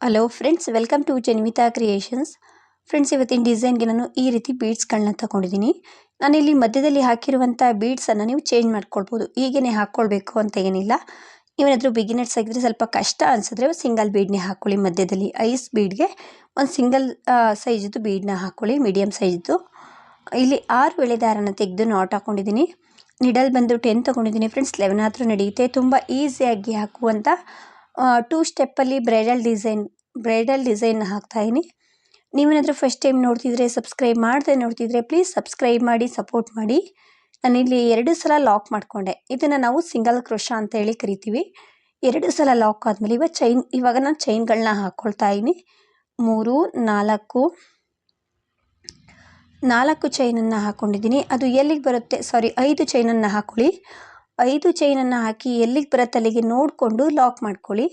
Hello friends welcome to Janvitha creations friends ಇವತ್ತಿನ ಡಿಸೈನ್ಗೆ ನಾನು ಈ ರೀತಿ ಬೀಡ್ಸ್ಗಳನ್ನ ತಗೊಂಡಿದ್ದೀನಿ. ನಾನಿಲ್ಲಿ ಮಧ್ಯದಲ್ಲಿ ಹಾಕಿರುವಂಥ ಬೀಡ್ಸನ್ನು ನೀವು ಚೇಂಜ್ ಮಾಡ್ಕೊಳ್ಬೋದು. ಹೀಗೇ ಹಾಕ್ಕೊಳ್ಬೇಕು ಅಂತ ಏನಿಲ್ಲ. ನೀವೇನಾದರೂ ಬಿಗಿನರ್ಸ್ ಆಗಿದ್ರೆ ಸ್ವಲ್ಪ ಕಷ್ಟ ಅನಿಸಿದ್ರೆ ಸಿಂಗಲ್ ಬೀಡ್ನೇ ಹಾಕ್ಕೊಳ್ಳಿ ಮಧ್ಯದಲ್ಲಿ ಐಸ್ ಬೀಡ್ಗೆ ಒಂದು ಸಿಂಗಲ್ ಸೈಜ್ದು ಬೀಡನ್ನ ಹಾಕ್ಕೊಳ್ಳಿ ಮೀಡಿಯಮ್ ಸೈಜ್ದು ಇಲ್ಲಿ ಆರು ವೇಳೆ ದಾರನ ತೆಗೆದು ನಾಟ್ ಹಾಕ್ಕೊಂಡಿದ್ದೀನಿ ನಿಡಲ್ ಬಂದು ಟೆನ್ ತೊಗೊಂಡಿದ್ದೀನಿ ಫ್ರೆಂಡ್ಸ್ ಲೆವೆನ್ ಆದರೂ ನಡೆಯುತ್ತೆ. ತುಂಬ ಈಸಿಯಾಗಿ ಹಾಕುವಂಥ ಟೂ ಸ್ಟೆಪ್ಪಲ್ಲಿ ಬ್ರೈಡಲ್ ಡಿಸೈನ್ ಬ್ರೈಡಲ್ ಡಿಸೈನ್ ಹಾಕ್ತಾಯಿನಿ ನೀವೇನಾದರೂ ಫಸ್ಟ್ ಟೈಮ್ ನೋಡ್ತಿದ್ರೆ ಸಬ್ಸ್ಕ್ರೈಬ್ ಮಾಡದೆ ನೋಡ್ತಿದ್ರೆ ಪ್ಲೀಸ್ ಸಬ್ಸ್ಕ್ರೈಬ್ ಮಾಡಿ ಸಪೋರ್ಟ್ ಮಾಡಿ. ನಾನಿಲ್ಲಿ ಎರಡು ಸಲ ಲಾಕ್ ಮಾಡಿಕೊಂಡೆ. ಇದನ್ನು ನಾವು ಸಿಂಗಲ್ ಕ್ರೋಶ ಅಂತ ಹೇಳಿ ಕರಿತೀವಿ. ಎರಡು ಸಲ ಲಾಕ್ ಆದಮೇಲೆ ಇವಾಗ ಚೈನ್ ಇವಾಗ ನಾನು ಚೈನ್ಗಳನ್ನ ಹಾಕ್ಕೊಳ್ತಾ ಇದ್ದೀನಿ ಮೂರು, ನಾಲ್ಕು ನಾಲ್ಕು ಚೈನನ್ನು ಹಾಕ್ಕೊಂಡಿದ್ದೀನಿ ಅದು ಎಲ್ಲಿಗೆ ಬರುತ್ತೆ? ಸಾರಿ ಐದು ಚೈನನ್ನು ಹಾಕ್ಕೊಳ್ಳಿ ಐದು ಚೈನನ್ನು ಹಾಕಿ ಎಲ್ಲಿಗೆ ಬರುತ್ತೆ ಅಲ್ಲಿಗೆ ನೋಡಿಕೊಂಡು ಲಾಕ್ ಮಾಡ್ಕೊಳ್ಳಿ.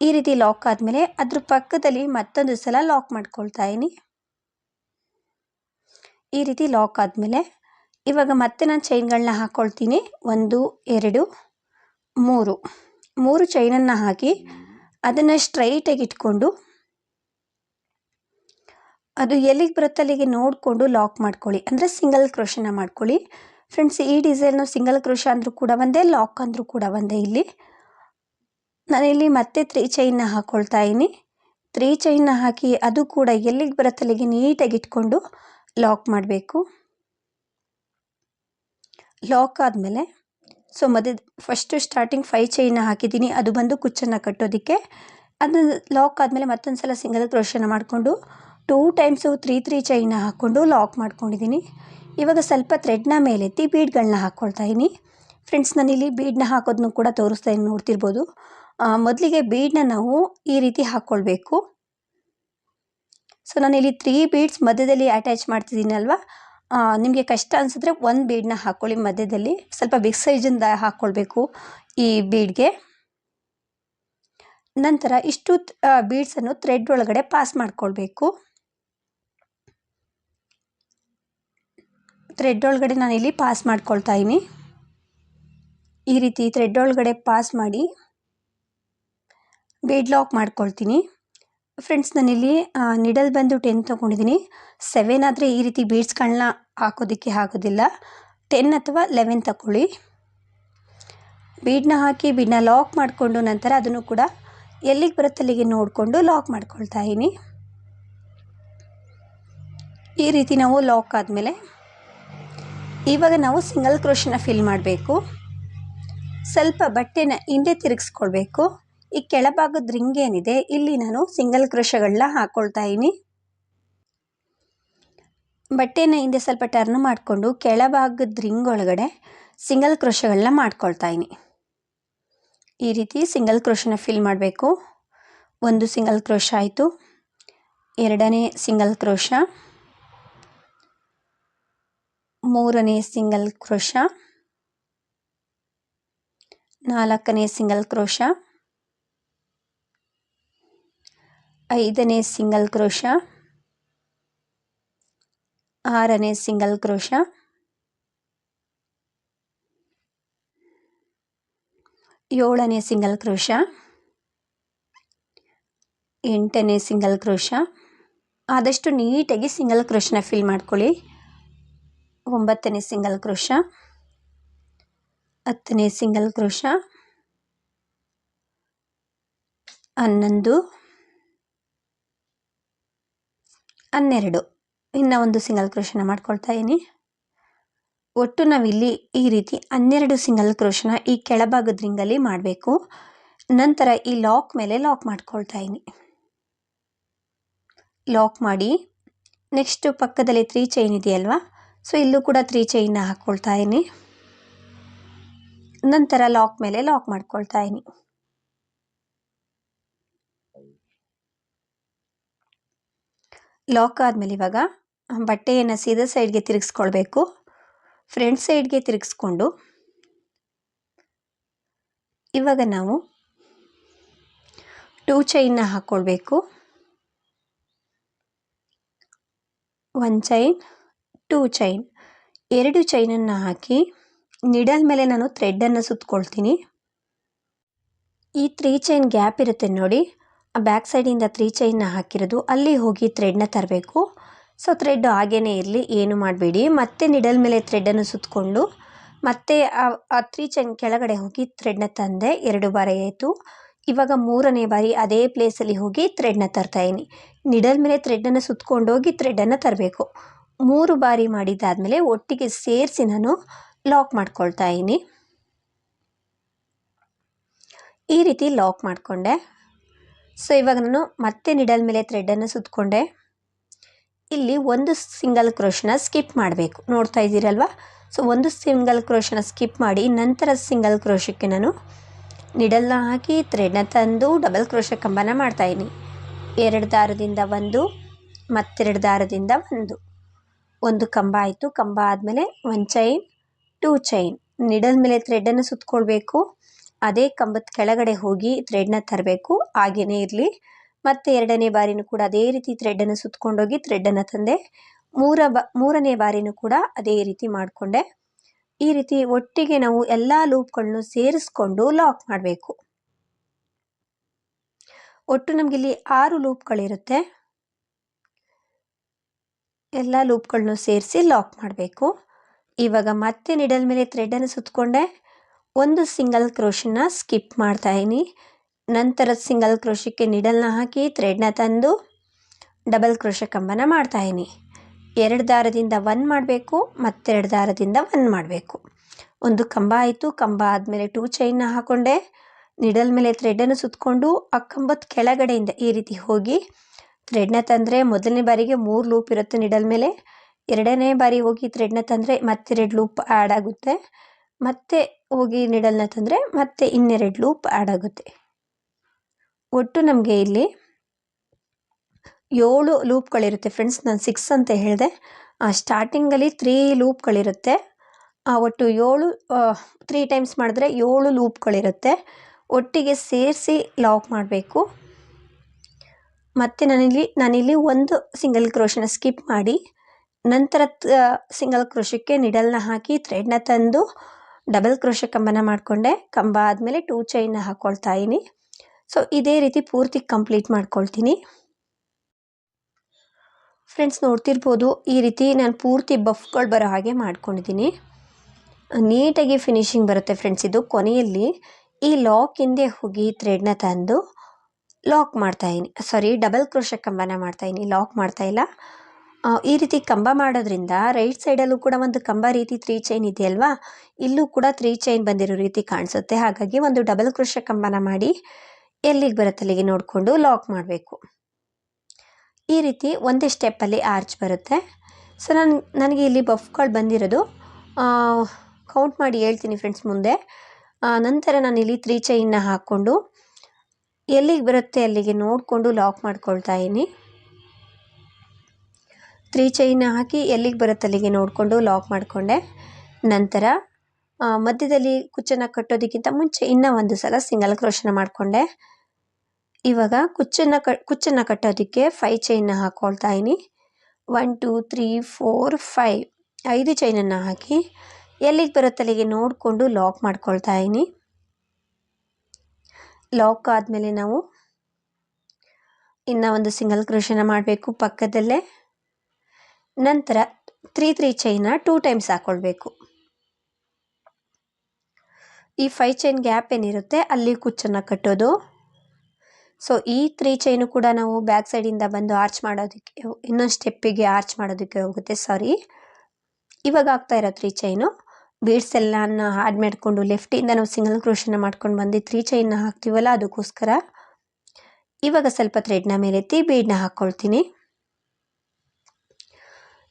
ಈ ರೀತಿ ಲಾಕ್ ಆದಮೇಲೆ ಅದ್ರ ಪಕ್ಕದಲ್ಲಿ ಮತ್ತೊಂದು ಸಲ ಲಾಕ್ ಮಾಡ್ಕೊಳ್ತಾ ಇದ್ದೀನಿ ಈ ರೀತಿ ಲಾಕ್ ಆದಮೇಲೆ ಇವಾಗ ಮತ್ತೆ ನಾನು ಚೈನ್ಗಳನ್ನ ಹಾಕ್ಕೊಳ್ತೀನಿ ಒಂದು, ಎರಡು, ಮೂರು. ಮೂರು ಚೈನನ್ನು ಹಾಕಿ ಅದನ್ನು ಸ್ಟ್ರೈಟಾಗಿ ಇಟ್ಕೊಂಡು ಅದು ಎಲ್ಲಿಗೆ ಬರುತ್ತೆ ಅಲ್ಲಿಗೆ ನೋಡಿಕೊಂಡು ಲಾಕ್ ಮಾಡ್ಕೊಳ್ಳಿ. ಅಂದರೆ ಸಿಂಗಲ್ ಕ್ರೋಶನ ಮಾಡ್ಕೊಳ್ಳಿ. ಫ್ರೆಂಡ್ಸ್ ಈ ಡಿಸೈನು ಸಿಂಗಲ್ ಕ್ರೋಶ ಅಂದರೂ ಕೂಡ ಒಂದೇ ಲಾಕ್ ಅಂದರೂ ಕೂಡ ಒಂದೇ ಇಲ್ಲಿ. ನಾನಿಲ್ಲಿ ಮತ್ತೆ ತ್ರೀ ಚೈನ್ನ ಹಾಕ್ಕೊಳ್ತಾ ಇದ್ದೀನಿ. ತ್ರೀ ಚೈನ್ನ ಹಾಕಿ ಅದು ಕೂಡ ಎಲ್ಲಿಗೆ ಬರತ್ತಲ್ಲಿಗೆ ನೀಟಾಗಿ ಇಟ್ಕೊಂಡು ಲಾಕ್ ಮಾಡಬೇಕು. ಲಾಕ್ ಆದಮೇಲೆ ಸೊ ಮಧ್ಯ ಫಸ್ಟು ಸ್ಟಾರ್ಟಿಂಗ್ ಫೈವ್ ಚೈನ್ನ ಹಾಕಿದ್ದೀನಿ. ಅದು ಬಂದು ಕುಚ್ಚನ್ನು ಕಟ್ಟೋದಕ್ಕೆ. ಅದನ್ನು ಲಾಕ್ ಆದಮೇಲೆ ಮತ್ತೊಂದು ಸಲ ಸಿಂಗಲ್ ಕ್ರೋಶನ ಮಾಡಿಕೊಂಡು ಟೂ ಟೈಮ್ಸು ತ್ರೀ ತ್ರೀ ಚೈನ್ನ ಹಾಕ್ಕೊಂಡು ಲಾಕ್ ಮಾಡ್ಕೊಂಡಿದ್ದೀನಿ. ಇವಾಗ ಸ್ವಲ್ಪ ಥ್ರೆಡ್ನ ಮೇಲೆತ್ತಿ ಬೀಡ್ಗಳನ್ನ ಹಾಕ್ಕೊಳ್ತಾ ಇದ್ದೀನಿ ಫ್ರೆಂಡ್ಸ್ ನಾನಿಲ್ಲಿ ಬೀಡ್ನ ಹಾಕೋದನ್ನು ಕೂಡ ತೋರಿಸ್ತಾ ಇದ್ದೀನಿ ನೋಡ್ತಿರ್ಬೋದು. ಮೊದಲಿಗೆ ಬೀಡ್ನ ನಾವು ಈ ರೀತಿ ಹಾಕ್ಕೊಳ್ಬೇಕು ಸೊ ನಾನಿಲ್ಲಿ ತ್ರೀ ಬೀಡ್ಸ್ ಮಧ್ಯದಲ್ಲಿ ಅಟ್ಯಾಚ್ ಮಾಡ್ತಿದ್ದೀನಲ್ವ ನಿಮಗೆ ಕಷ್ಟ ಅನಿಸಿದ್ರೆ ಒಂದು ಬೀಡ್ನ ಹಾಕ್ಕೊಳ್ಳಿ ಮಧ್ಯದಲ್ಲಿ. ಸ್ವಲ್ಪ ಬಿಗ್ ಸೈಜಿಂದ ಹಾಕ್ಕೊಳ್ಬೇಕು ಈ ಬೀಡ್ಗೆ ನಂತರ ಇಷ್ಟು ಬೀಡ್ಸನ್ನು ಥ್ರೆಡ್ ಒಳಗಡೆ ಪಾಸ್ ಮಾಡ್ಕೊಳ್ಬೇಕು. ಥ್ರೆಡ್ ಒಳಗಡೆ ನಾನಿಲ್ಲಿ ಪಾಸ್ ಮಾಡ್ಕೊಳ್ತಾ ಇದ್ದೀನಿ. ಈ ರೀತಿ ಥ್ರೆಡ್ ಒಳಗಡೆ ಪಾಸ್ ಮಾಡಿ ಬೀಡ್ ಲಾಕ್ ಮಾಡ್ಕೊಳ್ತೀನಿ. ಫ್ರೆಂಡ್ಸ್ ನಾನಿಲ್ಲಿ ನಿಡಲ್ ಬಂದು ಟೆನ್ ತೊಗೊಂಡಿದ್ದೀನಿ. ಸೆವೆನ್ ಆದರೆ ಈ ರೀತಿ ಬೀಡ್ಸ್ಗಳನ್ನ ಹಾಕೋದಕ್ಕೆ ಆಗೋದಿಲ್ಲ. ಟೆನ್ ಅಥವಾ ಲೆವೆನ್ ತಗೊಳ್ಳಿ. ಬೀಡನ್ನ ಹಾಕಿ ಬೀಡನ್ನ ಲಾಕ್ ಮಾಡಿಕೊಂಡು ನಂತರ ಅದನ್ನು ಕೂಡ ಎಲ್ಲಿಗೆ ಬರುತ್ತೆ ಅಲ್ಲಿಗೆ ನೋಡಿಕೊಂಡು ಲಾಕ್ ಮಾಡ್ಕೊಳ್ತಾ ಇದ್ದೀನಿ. ಈ ರೀತಿ ನಾವು ಲಾಕ್ ಆದಮೇಲೆ ಇವಾಗ ನಾವು ಸಿಂಗಲ್ ಕ್ರೋಶನ ಫಿಲ್ ಮಾಡಬೇಕು. ಸ್ವಲ್ಪ ಬಟ್ಟೆನ ಹಿಂದೆ ತಿರುಗಿಸ್ಕೊಳ್ಬೇಕು. ಈ ಕೆಳಭಾಗದ ರಿಂಗ್ ಏನಿದೆ, ಇಲ್ಲಿ ನಾನು ಸಿಂಗಲ್ ಕ್ರೋಶಗಳನ್ನ ಹಾಕ್ಕೊಳ್ತಾ ಇದ್ದೀನಿ. ಬಟ್ಟೆನ ಹಿಂದೆ ಸ್ವಲ್ಪ ಟರ್ನ್ ಮಾಡಿಕೊಂಡು ಕೆಳಭಾಗದ ರಿಂಗ್ ಒಳಗಡೆ ಸಿಂಗಲ್ ಕ್ರೋಶಗಳನ್ನ ಮಾಡ್ಕೊಳ್ತಾ ಇದ್ದೀನಿ. ಈ ರೀತಿ ಸಿಂಗಲ್ ಕ್ರೋಶನ ಫಿಲ್ ಮಾಡಬೇಕು. ಒಂದು ಸಿಂಗಲ್ ಕ್ರೋಶ ಆಯಿತು. ಎರಡನೇ ಸಿಂಗಲ್ ಕ್ರೋಶ. ಮೂರನೇ ಸಿಂಗಲ್ ಕ್ರೋಶ. ನಾಲ್ಕನೇ ಸಿಂಗಲ್ ಕ್ರೋಶ. ಐದನೇ ಸಿಂಗಲ್ ಕ್ರೋಶ. ಆರನೇ ಸಿಂಗಲ್ ಕ್ರೋಶ. ಏಳನೇ ಸಿಂಗಲ್ ಕ್ರೋಶ. ಎಂಟನೇ ಸಿಂಗಲ್ ಕ್ರೋಶ. ಆದಷ್ಟು ನೀಟಾಗಿ ಸಿಂಗಲ್ ಕ್ರೋಶನ ಫಿಲ್ ಮಾಡ್ಕೊಳ್ಳಿ. ಒಂಬತ್ತನೇ ಸಿಂಗಲ್ ಕ್ರೋಶ ಹತ್ತನೇ ಸಿಂಗಲ್ ಕ್ರೋಶ ಹನ್ನೊಂದು, ಹನ್ನೆರಡು. ಇನ್ನು ಒಂದು ಸಿಂಗಲ್ ಕ್ರೋಶನ ಮಾಡ್ಕೊಳ್ತಾ ಇದ್ದೀನಿ. ಒಟ್ಟು ನಾವಿಲ್ಲಿ ಈ ರೀತಿ ಹನ್ನೆರಡು ಸಿಂಗಲ್ ಕ್ರೋಶನ ಈ ಕೆಳಭಾಗದ ರಿಂಗಲ್ಲಿ ಮಾಡಬೇಕು. ನಂತರ ಈ ಲಾಕ್ ಮೇಲೆ ಲಾಕ್ ಮಾಡ್ಕೊಳ್ತಾ ಇದ್ದೀನಿ. ಲಾಕ್ ಮಾಡಿ, ನೆಕ್ಸ್ಟು ಪಕ್ಕದಲ್ಲಿ ತ್ರೀ ಚೈನ್ ಇದೆಯಲ್ವಾ? ಸೊ ಇಲ್ಲೂ ಕೂಡ ತ್ರೀ ಚೈನ್ನ ಹಾಕ್ಕೊಳ್ತಾ ಇದ್ದೀನಿ. ನಂತರ ಲಾಕ್ ಮೇಲೆ ಲಾಕ್ ಮಾಡ್ಕೊಳ್ತಾ ಇದ್ದೀನಿ. ಲಾಕ್ ಆದಮೇಲೆ ಇವಾಗ ಬಟ್ಟೆಯನ್ನು ಸೀದಾ ಸೈಡ್ಗೆ ತಿರುಗಿಸ್ಕೊಳ್ಬೇಕು. ಫ್ರಂಟ್ ಸೈಡ್ಗೆ ತಿರುಗಿಸ್ಕೊಂಡು ಇವಾಗ ನಾವು ಟೂ ಚೈನ್ನ ಹಾಕ್ಕೊಳ್ಬೇಕು ಒನ್ ಚೈನ್ ಟೂ ಚೈನ್ ಎರಡು ಚೈನನ್ನು ಹಾಕಿ ನಿಡಲ್ ಮೇಲೆ ನಾನು ಥ್ರೆಡ್ಡನ್ನು ಸುತ್ತಕೊಳ್ತೀನಿ ಈ ತ್ರೀ ಚೈನ್ ಗ್ಯಾಪ್ ಇರುತ್ತೆ ನೋಡಿ, ಆ ಬ್ಯಾಕ್ ಸೈಡಿಂದ ತ್ರೀ ಚೈನ್ನ ಹಾಕಿರೋದು, ಅಲ್ಲಿ ಹೋಗಿ ಥ್ರೆಡ್ನ ತರಬೇಕು. ಸೊ ಥ್ರೆಡ್ ಹಾಗೇ ಇರಲಿ, ಏನು ಮಾಡಬೇಡಿ. ಮತ್ತೆ ನಿಡಲ್ ಮೇಲೆ ಥ್ರೆಡ್ಡನ್ನು ಸುತ್ತಕೊಂಡು ಮತ್ತೆ ಆ ತ್ರೀ ಚೈನ್ ಕೆಳಗಡೆ ಹೋಗಿ ಥ್ರೆಡ್ನ ತಂದೆ, ಎರಡು ಬಾರಿ ಆಯಿತು. ಇವಾಗ ಮೂರನೇ ಬಾರಿ ಅದೇ ಪ್ಲೇಸಲ್ಲಿ ಹೋಗಿ ಥ್ರೆಡ್ನ ತರ್ತಾಯಿನಿ ನಿಡಲ್ ಮೇಲೆ ಥ್ರೆಡ್ಡನ್ನು ಸುತ್ತಕೊಂಡೋಗಿ ಥ್ರೆಡ್ಡನ್ನು ತರಬೇಕು. ಮೂರು ಬಾರಿ ಮಾಡಿದ್ದಾದಮೇಲೆ ಒಟ್ಟಿಗೆ ಸೇರಿಸಿ ನಾನು ಲಾಕ್ ಮಾಡ್ಕೊಳ್ತಾ ಇದ್ದೀನಿ. ಈ ರೀತಿ ಲಾಕ್ ಮಾಡಿಕೊಂಡೆ. ಸೊ ಇವಾಗ ನಾನು ಮತ್ತೆ ನಿಡಲ್ ಮೇಲೆ ಥ್ರೆಡನ್ನು ಸುತ್ತಕೊಂಡೆ ಇಲ್ಲಿ ಒಂದು ಸಿಂಗಲ್ ಕ್ರೋಶನ ಸ್ಕಿಪ್ ಮಾಡಬೇಕು. ನೋಡ್ತಾ ಇದ್ದೀರಲ್ವ? ಸೊ ಒಂದು ಸಿಂಗಲ್ ಕ್ರೋಶನ ಸ್ಕಿಪ್ ಮಾಡಿ ನಂತರ ಸಿಂಗಲ್ ಕ್ರೋಶಕ್ಕೆ ನಾನು ನಿಡಲ್ನ ಹಾಕಿ ಥ್ರೆಡ್ನ ತಂದು ಡಬಲ್ ಕ್ರೋಶ ಕಂಬನ ಮಾಡ್ತಾಯಿದ್ದೀನಿ ಎರಡು ದಾರದಿಂದ ಒಂದು, ಮತ್ತೆರಡು ದಾರದಿಂದ ಒಂದು. ಒಂದು ಕಂಬ ಆಯಿತು. ಕಂಬ ಆದಮೇಲೆ one chain two chain needle ಮೇಲೆ ಥ್ರೆಡನ್ನು ಸುತ್ತಕೊಳ್ಬೇಕು ಅದೇ ಕಂಬದ ಕೆಳಗಡೆ ಹೋಗಿ ಥ್ರೆಡ್ನ ತರಬೇಕು. ಹಾಗೆಯೇ ಇರಲಿ. ಮತ್ತು ಎರಡನೇ ಬಾರಿನೂ ಕೂಡ ಅದೇ ರೀತಿ ಥ್ರೆಡನ್ನು ಸುತ್ತಕೊಂಡೋಗಿ ಥ್ರೆಡನ್ನು ತಂದೆ. ಮೂರ ಬ, ಮೂರನೇ ಬಾರಿನೂ ಕೂಡ ಅದೇ ರೀತಿ ಮಾಡಿಕೊಂಡೆ. ಈ ರೀತಿ ಒಟ್ಟಿಗೆ ನಾವು ಎಲ್ಲ ಲೂಪ್ಗಳನ್ನು ಸೇರಿಸ್ಕೊಂಡು ಲಾಕ್ ಮಾಡಬೇಕು. ಒಟ್ಟು ನಮಗಿಲ್ಲಿ ಆರು ಲೂಪ್ಗಳಿರುತ್ತೆ ಎಲ್ಲ ಲೂಪ್ಗಳನ್ನೂ ಸೇರಿಸಿ ಲಾಕ್ ಮಾಡಬೇಕು. ಇವಾಗ ಮತ್ತೆ ನಿಡಲ್ ಮೇಲೆ ಥ್ರೆಡನ್ನು ಸುತ್ತಕೊಂಡೆ ಒಂದು ಸಿಂಗಲ್ ಕ್ರೋಶನ್ನ ಸ್ಕಿಪ್ ಮಾಡ್ತಾಯಿನಿ ನಂತರ ಸಿಂಗಲ್ ಕ್ರೋಶಕ್ಕೆ ನಿಡಲ್ನ ಹಾಕಿ ಥ್ರೆಡ್ನ ತಂದು ಡಬಲ್ ಕ್ರೋಶ ಕಂಬನ ಮಾಡ್ತಾಯಿನಿ ಎರಡು ದಾರದಿಂದ ಒನ್ ಮಾಡಬೇಕು, ಮತ್ತೆರಡು ದಾರದಿಂದ ಒನ್ ಮಾಡಬೇಕು. ಒಂದು ಕಂಬ ಆಯಿತು. ಕಂಬ ಆದಮೇಲೆ ಟೂ ಚೈನ್ನ ಹಾಕ್ಕೊಂಡೆ ನಿಡಲ್ ಮೇಲೆ ಥ್ರೆಡನ್ನು ಸುತ್ತಕೊಂಡು ಆ ಕಂಬದ ಕೆಳಗಡೆಯಿಂದ ಈ ರೀತಿ ಹೋಗಿ ಥ್ರೆಡ್ನ ತಂದರೆ ಮೊದಲನೇ ಬಾರಿಗೆ ಮೂರು ಲೂಪ್ ಇರುತ್ತೆ ನಿಡಲ್ ಮೇಲೆ. ಎರಡನೇ ಬಾರಿ ಹೋಗಿ ಥ್ರೆಡ್ನ ತಂದರೆ ಮತ್ತೆರಡು ಲೂಪ್ ಆ್ಯಡ್ ಆಗುತ್ತೆ. ಮತ್ತೆ ಹೋಗಿ ನಿಡಲ್ನ ತಂದರೆ ಮತ್ತೆ ಇನ್ನೆರಡು ಲೂಪ್ ಆ್ಯಡ್ ಆಗುತ್ತೆ. ಒಟ್ಟು ನಮಗೆ ಇಲ್ಲಿ ಏಳು ಲೂಪ್ಗಳಿರುತ್ತೆ ಫ್ರೆಂಡ್ಸ್ ನಾನು ಸಿಕ್ಸ್ ಅಂತ ಹೇಳಿದೆ. ಸ್ಟಾರ್ಟಿಂಗಲ್ಲಿ ತ್ರೀ ಲೂಪ್ಗಳಿರುತ್ತೆ ಒಟ್ಟು ಏಳು ತ್ರೀ ಟೈಮ್ಸ್ ಮಾಡಿದ್ರೆ ಏಳು ಲೂಪ್ಗಳಿರುತ್ತೆ ಒಟ್ಟಿಗೆ ಸೇರಿಸಿ ಲಾಕ್ ಮಾಡಬೇಕು. ಮತ್ತು ನಾನಿಲ್ಲಿ ನಾನಿಲ್ಲಿ ಒಂದು ಸಿಂಗಲ್ ಕ್ರೋಶನ ಸ್ಕಿಪ್ ಮಾಡಿ, ನಂತರ ಸಿಂಗಲ್ ಕ್ರೋಶಕ್ಕೆ ನಿಡಲ್ನ ಹಾಕಿ ಥ್ರೆಡ್ನ ತಂದು ಡಬಲ್ ಕ್ರೋಶ ಕಂಬನ ಮಾಡಿಕೊಂಡೆ. ಕಂಬ ಆದಮೇಲೆ ಟೂ ಚೈನ್ನ ಹಾಕ್ಕೊಳ್ತಾ ಇದ್ದೀನಿ. ಸೊ ಇದೇ ರೀತಿ ಪೂರ್ತಿ ಕಂಪ್ಲೀಟ್ ಮಾಡ್ಕೊಳ್ತೀನಿ. ಫ್ರೆಂಡ್ಸ್ ನೋಡ್ತಿರ್ಬೋದು, ಈ ರೀತಿ ನಾನು ಪೂರ್ತಿ ಬಫ್ಗಳು ಬರೋ ಹಾಗೆ ಮಾಡ್ಕೊಂಡಿದ್ದೀನಿ. ನೀಟಾಗಿ ಫಿನಿಶಿಂಗ್ ಬರುತ್ತೆ ಫ್ರೆಂಡ್ಸ್ ಇದು ಕೊನೆಯಲ್ಲಿ. ಈ ಲಾಕ್ ಹಿಂದೆ ಹೋಗಿ ಥ್ರೆಡ್ನ ತಂದು ಲಾಕ್ ಮಾಡ್ತಾಯಿದ್ದೀನಿ ಸಾರಿ ಡಬಲ್ ಕ್ರೋಶ ಕಂಬನ ಮಾಡ್ತಾಯಿದ್ದೀನಿ ಲಾಕ್ ಮಾಡ್ತಾ ಇಲ್ಲ. ಈ ರೀತಿ ಕಂಬ ಮಾಡೋದ್ರಿಂದ ರೈಟ್ ಸೈಡಲ್ಲೂ ಕೂಡ ಒಂದು ಕಂಬ ರೀತಿ ತ್ರೀ ಚೈನ್ ಇದೆಯಲ್ವಾ ಇಲ್ಲೂ ಕೂಡ ತ್ರೀ ಚೈನ್ ಬಂದಿರೋ ರೀತಿ ಕಾಣಿಸುತ್ತೆ. ಹಾಗಾಗಿ ಒಂದು ಡಬಲ್ ಕ್ರೋಶ ಕಂಬನ ಮಾಡಿ ಎಲ್ಲಿಗೆ ಬರುತ್ತೆ ಅಲ್ಲಿಗೆ ನೋಡಿಕೊಂಡು ಲಾಕ್ ಮಾಡಬೇಕು. ಈ ರೀತಿ ಒಂದೇ ಸ್ಟೆಪ್ಪಲ್ಲಿ ಆರ್ಚ್ ಬರುತ್ತೆ. ಸೊ ನಾನು, ನನಗೆ ಇಲ್ಲಿ ಬಫ್ಗಳು ಬಂದಿರೋದು. ಕೌಂಟ್ ಮಾಡಿ ಹೇಳ್ತೀನಿ ಫ್ರೆಂಡ್ಸ್ ಮುಂದೆ. ನಂತರ ನಾನು ಇಲ್ಲಿ ತ್ರೀ ಚೈನ್ನ ಹಾಕ್ಕೊಂಡು ಎಲ್ಲಿಗೆ ಬರುತ್ತೆ ಅಲ್ಲಿಗೆ ನೋಡಿಕೊಂಡು ಲಾಕ್ ಮಾಡ್ಕೊಳ್ತಾ ಇದ್ದೀನಿ ತ್ರೀ ಚೈನ ಹಾಕಿ ಎಲ್ಲಿಗೆ ಬರುತ್ತೆ ಅಲ್ಲಿಗೆ ನೋಡಿಕೊಂಡು ಲಾಕ್ ಮಾಡಿಕೊಂಡೆ. ನಂತರ ಮಧ್ಯದಲ್ಲಿ ಕುಚ್ಚನ್ನು ಕಟ್ಟೋದಕ್ಕಿಂತ ಮುಂಚೆ ಇನ್ನೂ ಒಂದು ಸಲ ಸಿಂಗಲ್ ಕ್ರೋಶನ ಮಾಡಿಕೊಂಡೆ. ಇವಾಗ ಕುಚ್ಚನ್ನು ಕ, ಕುಚ್ಚನ್ನು ಕಟ್ಟೋದಕ್ಕೆ ಫೈ ಚೈನ್ನ ಹಾಕ್ಕೊಳ್ತಾ ಇದ್ದೀನಿ one two three four five ಐದು ಚೈನನ್ನು ಹಾಕಿ ಎಲ್ಲಿಗೆ ಬರುತ್ತೆ ಅಲ್ಲಿಗೆ ನೋಡಿಕೊಂಡು ಲಾಕ್ ಮಾಡ್ಕೊಳ್ತಾ ಇದ್ದೀನಿ ಲಾಕ್ ಆದಮೇಲೆ ನಾವು ಇನ್ನು ಒಂದು ಸಿಂಗಲ್ ಕ್ರೋಶನ ಮಾಡಬೇಕು ಪಕ್ಕದಲ್ಲೇ. ನಂತರ ತ್ರೀ ತ್ರೀ ಚೈನ ಟೂ ಟೈಮ್ಸ್ ಹಾಕ್ಕೊಳ್ಬೇಕು ಈ ಫೈ ಚೈನ್ ಗ್ಯಾಪ್ ಏನಿರುತ್ತೆ ಅಲ್ಲಿ ಕುಚ್ಚನ್ನು ಕಟ್ಟೋದು. ಸೊ ಈ ತ್ರೀ ಚೈನು ಕೂಡ ನಾವು ಬ್ಯಾಕ್ ಸೈಡಿಂದ ಬಂದು ಆರ್ಚ್ ಮಾಡೋದಕ್ಕೆ, ಇನ್ನೊಂದು ಸ್ಟೆಪ್ಪಿಗೆ ಆರ್ಚ್ ಮಾಡೋದಕ್ಕೆ ಹೋಗುತ್ತೆ ಸಾರಿ ಇವಾಗ ಆಗ್ತಾ ಇರೋ ತ್ರೀ ಚೈನು ಬೀಡ್ಸ್ ಎಲ್ಲನ ಆ್ಯಡ್ ಮಾಡಿಕೊಂಡು ಲೆಫ್ಟಿಂದ ನಾವು ಸಿಂಗಲ್ ಕ್ರೋಶನ ಮಾಡ್ಕೊಂಡು ಬಂದು ತ್ರೀ ಚೈನ್ನ ಹಾಕ್ತೀವಲ್ಲ ಅದಕ್ಕೋಸ್ಕರ, ಇವಾಗ ಸ್ವಲ್ಪ ಥ್ರೆಡ್ನ ಮೇಲೆತ್ತಿ ಬೀಡನ್ನ ಹಾಕ್ಕೊಳ್ತೀನಿ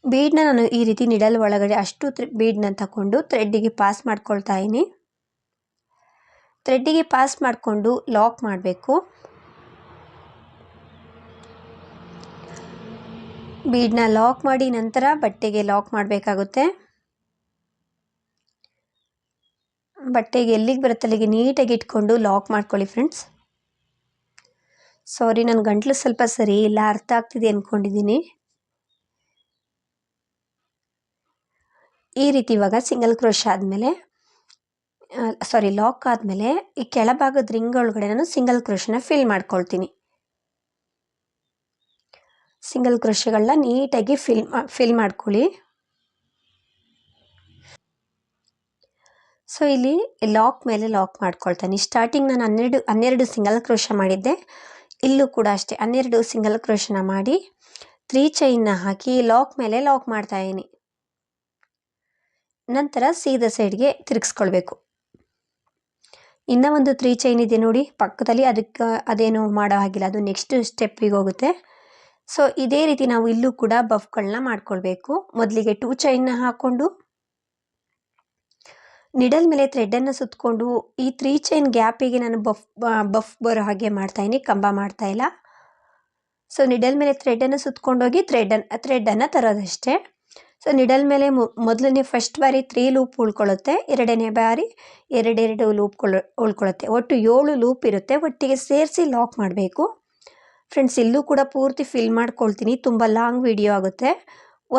ಬೀಡನ್ನ ನಾನು ಈ ರೀತಿ ನಿಡಲ್ ಒಳಗಡೆ ಅಷ್ಟು ಬೀಡನ್ನ ತಗೊಂಡು ಥ್ರೆಡ್ಡಿಗೆ ಪಾಸ್ ಮಾಡ್ಕೊಳ್ತಾ ಇದ್ದೀನಿ. ಥ್ರೆಡ್ಡಿಗೆ ಪಾಸ್ ಮಾಡಿಕೊಂಡು ಲಾಕ್ ಮಾಡಬೇಕು. ಬೀಡನ್ನ ಲಾಕ್ ಮಾಡಿ ನಂತರ ಬಟ್ಟೆಗೆ ಲಾಕ್ ಮಾಡಬೇಕಾಗುತ್ತೆ. ಬಟ್ಟೆಗೆ ಎಲ್ಲಿಗೆ ಬರುತ್ತೆ? ಅಲ್ಲಿಗೆ ನೀಟಾಗಿ ಇಟ್ಕೊಂಡು ಲಾಕ್ ಮಾಡ್ಕೊಳ್ಳಿ ಫ್ರೆಂಡ್ಸ್ ಸಾರಿ ನನ್ನ ಗಂಟ್ಲು ಸ್ವಲ್ಪ ಸರಿ ಇಲ್ಲ, ಅರ್ಥ ಆಗ್ತಿದೆ ಅಂದ್ಕೊಂಡಿದ್ದೀನಿ ಈ ರೀತಿ ಇವಾಗ ಸಿಂಗಲ್ ಕ್ರೋಶ್ ಆದಮೇಲೆ ಸಾರಿ ಲಾಕ್ ಆದಮೇಲೆ ಈ ಕೆಳಭಾಗದ ರಿಂಗ್ ಒಳಗಡೆ ನಾನು ಸಿಂಗಲ್ ಕ್ರೋಶನ ಫಿಲ್ ಮಾಡ್ಕೊಳ್ತೀನಿ. ಸಿಂಗಲ್ ಕ್ರೋಶಗಳನ್ನ ನೀಟಾಗಿ ಫಿಲ್ ಫಿಲ್ ಮಾಡ್ಕೊಳ್ಳಿ. ಸೊ ಇಲ್ಲಿ ಲಾಕ್ ಮೇಲೆ ಲಾಕ್ ಮಾಡ್ಕೊಳ್ತಾನೆ. ಸ್ಟಾರ್ಟಿಂಗ್ ನಾನು ಹನ್ನೆರಡು ಹನ್ನೆರಡು ಸಿಂಗಲ್ ಕ್ರೋಶ ಮಾಡಿದ್ದೆ. ಇಲ್ಲೂ ಕೂಡ ಅಷ್ಟೇ, ಹನ್ನೆರಡು ಸಿಂಗಲ್ ಕ್ರೋಶನ ಮಾಡಿ ತ್ರೀ ಚೈನ್ನ ಹಾಕಿ ಲಾಕ್ ಮೇಲೆ ಲಾಕ್ ಮಾಡ್ತಾ ಇದ್ದೀನಿ. ನಂತರ ಸೀದಾ ಸೈಡ್ಗೆ ತಿರುಗಿಸ್ಕೊಳ್ಬೇಕು. ಇನ್ನೂ ಒಂದು ತ್ರೀ ಚೈನ್ ಇದೆ ನೋಡಿ, ಪಕ್ಕದಲ್ಲಿ ಅದಕ್ಕೆ, ಅದೇನು ಮಾಡೋ ಹಾಗಿಲ್ಲ, ಅದು ನೆಕ್ಸ್ಟ್ ಸ್ಟೆಪ್ಪಿಗೆ ಹೋಗುತ್ತೆ. ಸೊ ಇದೇ ರೀತಿ ನಾವು ಇಲ್ಲೂ ಕೂಡ ಬಫ್ಗಳನ್ನ ಮಾಡ್ಕೊಳ್ಬೇಕು. ಮೊದಲಿಗೆ ಟೂ ಚೈನ್ನ ಹಾಕ್ಕೊಂಡು ನಿಡಲ್ ಮೇಲೆ ಥ್ರೆಡ್ಡನ್ನು ಸುತ್ತಕೊಂಡು ಈ ತ್ರೀ ಚೈನ್ ಗ್ಯಾಪಿಗೆ ನಾನು ಬಫ್ ಬಫ್ ಬರೋ ಹಾಗೆ ಮಾಡ್ತಾಯಿನಿ ಕಂಬ ಮಾಡ್ತಾ ಇಲ್ಲ. ಸೊ ನಿಡಲ್ ಮೇಲೆ ಥ್ರೆಡ್ಡನ್ನು ಸುತ್ತಕೊಂಡೋಗಿ ಥ್ರೆಡನ್ನು ಥ್ರೆಡ್ಡನ್ನು ತರೋದಷ್ಟೇ. ಸೊ ನಿಡಲ್ ಮೇಲೆ ಮೊದಲನೇ ಫಸ್ಟ್ ಬಾರಿ ತ್ರೀ ಲೂಪ್ ಉಳ್ಕೊಳ್ಳುತ್ತೆ, ಎರಡನೇ ಬಾರಿ ಎರಡೆರಡು ಲೂಪ್ ಉಳ್ಕೊಳ್ಳುತ್ತೆ. ಒಟ್ಟು ಏಳು ಲೂಪ್ ಇರುತ್ತೆ, ಒಟ್ಟಿಗೆ ಸೇರಿಸಿ ಲಾಕ್ ಮಾಡಬೇಕು. ಫ್ರೆಂಡ್ಸ್ ಇಲ್ಲೂ ಕೂಡ ಪೂರ್ತಿ ಫಿಲ್ ಮಾಡ್ಕೊಳ್ತೀನಿ, ತುಂಬ ಲಾಂಗ್ ವಿಡಿಯೋ ಆಗುತ್ತೆ.